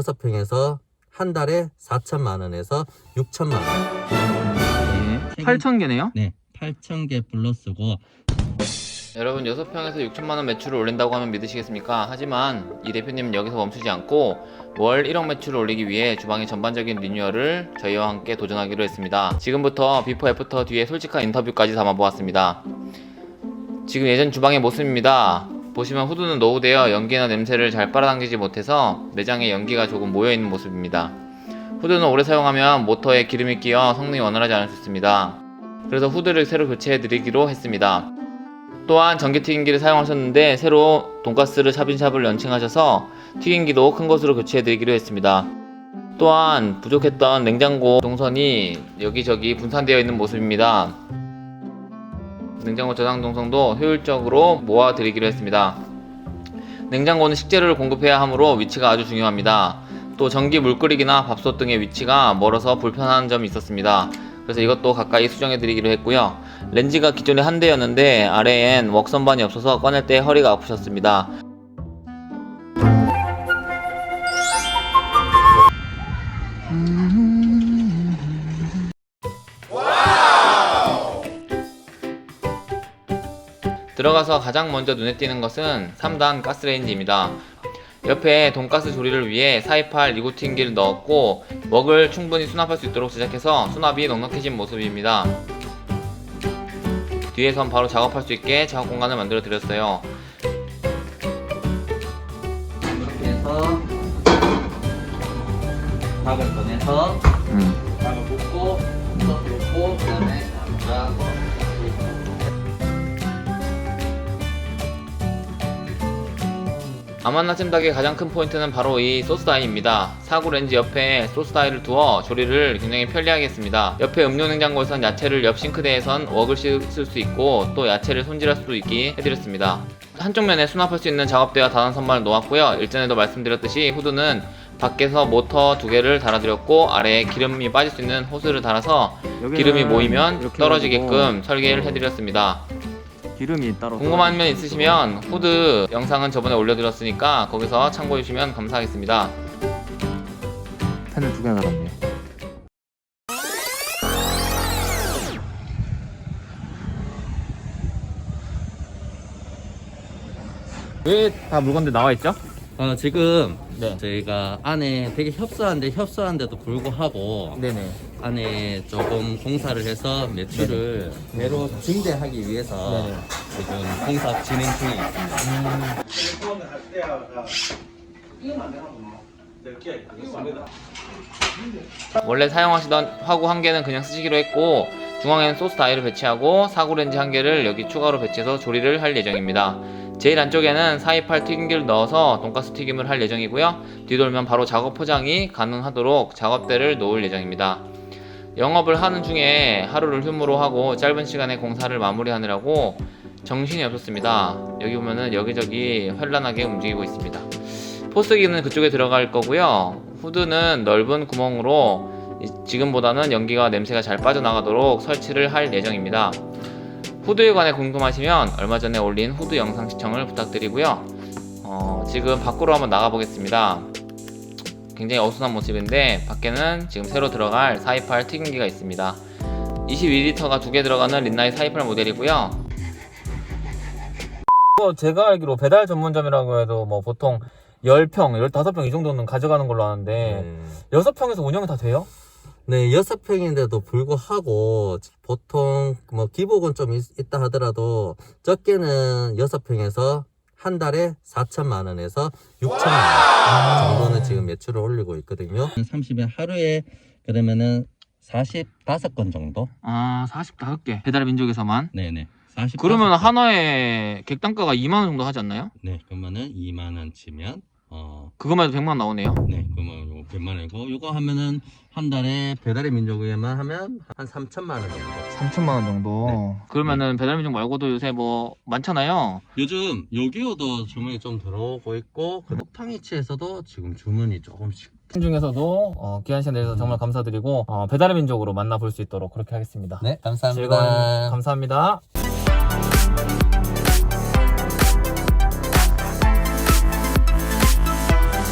6평에서 한 달에 4천만 원에서 6천만 원. 네. 8,000개네요? 네, 8,000개 플러스고 여러분 6평에서 6천만원 매출을 올린다고 하면 믿으시겠습니까? 하지만 이 대표님은 여기서 멈추지 않고 월 1억 매출을 올리기 위해 주방의 전반적인 리뉴얼을 저희와 함께 도전하기로 했습니다. 지금부터 비포 애프터 뒤에 솔직한 인터뷰까지 담아보았습니다. 지금 예전 주방의 모습입니다. 보시면 후드는 노후되어 연기나 냄새를 잘 빨아당기지 못해서 내장에 연기가 조금 모여있는 모습입니다. 후드는 오래 사용하면 모터에 기름이 끼어 성능이 원활하지 않을 수 있습니다. 그래서 후드를 새로 교체해드리기로 했습니다. 또한 전기 튀김기를 사용하셨는데 새로 돈가스를 샤빈샵을 런칭하셔서 튀김기도 큰 것으로 교체해드리기로 했습니다. 또한 부족했던 냉장고 동선이 여기저기 분산되어 있는 모습입니다. 냉장고 저장 동선도 효율적으로 모아드리기로 했습니다. 냉장고는 식재료를 공급해야 하므로 위치가 아주 중요합니다. 또 전기 물끓이기나 밥솥 등의 위치가 멀어서 불편한 점이 있었습니다. 그래서 이것도 가까이 수정해 드리기로 했고요. 렌즈가 기존에 한 대였는데 아래엔 웍선반이 없어서 꺼낼 때 허리가 아프셨습니다. 들어가서 가장 먼저 눈에 띄는 것은 3단 가스레인지입니다. 옆에 돈가스 조리를 위해 428 2구팅기를 넣었고 먹을 충분히 수납할 수 있도록 제작해서 수납이 넉넉해진 모습입니다. 뒤에선 바로 작업할 수 있게 작업 공간을 만들어 드렸어요. 이렇게 해서 닭을 꺼내서 닭 아만나 찜닭의 가장 큰 포인트는 바로 이 소스 다이입니다. 사구 렌즈 옆에 소스 다이를 두어 조리를 굉장히 편리하게 했습니다. 옆에 음료 냉장고에선 야채를 옆 싱크대에선 웍을 씻을 수 있고 또 야채를 손질할 수도 있게 해드렸습니다. 한쪽 면에 수납할 수 있는 작업대와 다단 선반을 놓았고요. 일전에도 말씀드렸듯이 후드는 밖에서 모터 두 개를 달아드렸고 아래에 기름이 빠질 수 있는 호스를 달아서 기름이 모이면 떨어지게끔 설계를 해드렸습니다. 기름이 따로 궁금한 면 있으시면 후드 영상은 저번에 올려드렸으니까 거기서 참고해 주시면 감사하겠습니다. 펜을 두 개나 달았네. 왜다 물건들 나와 있죠? 어, 지금 네. 저희가 안에 되게 협소한데 협소한데도 불구하고 네네. 안에 조금 공사를 해서 매출을 배로 증대하기 위해서 네네. 지금 공사 진행 중에 있습니다. 원래 사용하시던 화구 한 개는 그냥 쓰시기로 했고 중앙에는 소스 다이를 배치하고 사구 렌즈 한 개를 여기 추가로 배치해서 조리를 할 예정입니다. 제일 안쪽에는 428 튀김기를 넣어서 돈가스 튀김을 할 예정이고요. 뒤돌면 바로 작업 포장이 가능하도록 작업대를 놓을 예정입니다. 영업을 하는 중에 하루를 휴무로 하고 짧은 시간에 공사를 마무리하느라고 정신이 없었습니다. 여기 보면은 여기저기 현란하게 움직이고 있습니다. 포스기는 그쪽에 들어갈 거고요. 후드는 넓은 구멍으로 이- 지금보다는 연기가 냄새가 잘 빠져나가도록 설치를 할 예정입니다. 후드에 관해 궁금하시면 얼마 전에 올린 후드 영상 시청을 부탁드리고요. 어, 지금 밖으로 한번 나가 보겠습니다. 굉장히 어수선한 모습인데 밖에는 지금 새로 들어갈 428 튀김기가 있습니다. 22리터가 두 개 들어가는 린나이 428 모델이고요. 제가 알기로 배달 전문점이라고 해도 뭐 보통 10평, 15평 이 정도는 가져가는 걸로 아는데 네. 6평에서 운영이 다 돼요? 네, 여섯 평인데도 불구하고 보통 뭐 기복은 좀 있, 다 하더라도 적게는 여섯 평에서 한 달에 4천만 원에서 6천만 원 정도는 지금 매출을 올리고 있거든요. 30일 하루에 그러면은 45건 정도? 아 45개 배달의 민족에서만 네 네. 40 그러면 하나에 객단가가 2만 원 정도 하지 않나요? 네, 그러면은 2만 원 치면 어, 그것만 해도 100만 나오네요. 네, 그러면 요거 100만 원이고 요거 하면은 한 달에 배달의 민족에만 하면 한 3천만 원 정도. 3천만 원 정도. 그러면은 배달의 민족 말고도 요새 뭐 많잖아요. 요즘 요기요도 주문이 좀 들어오고 있고 그 톡탕이치에서도 지금 주문이 조금씩. 중에서도 어, 귀한 시간 내주셔서 정말 감사드리고 어, 배달의 민족으로 만나볼 수 있도록 그렇게 하겠습니다. 네 감사합니다. 즐거운 감사합니다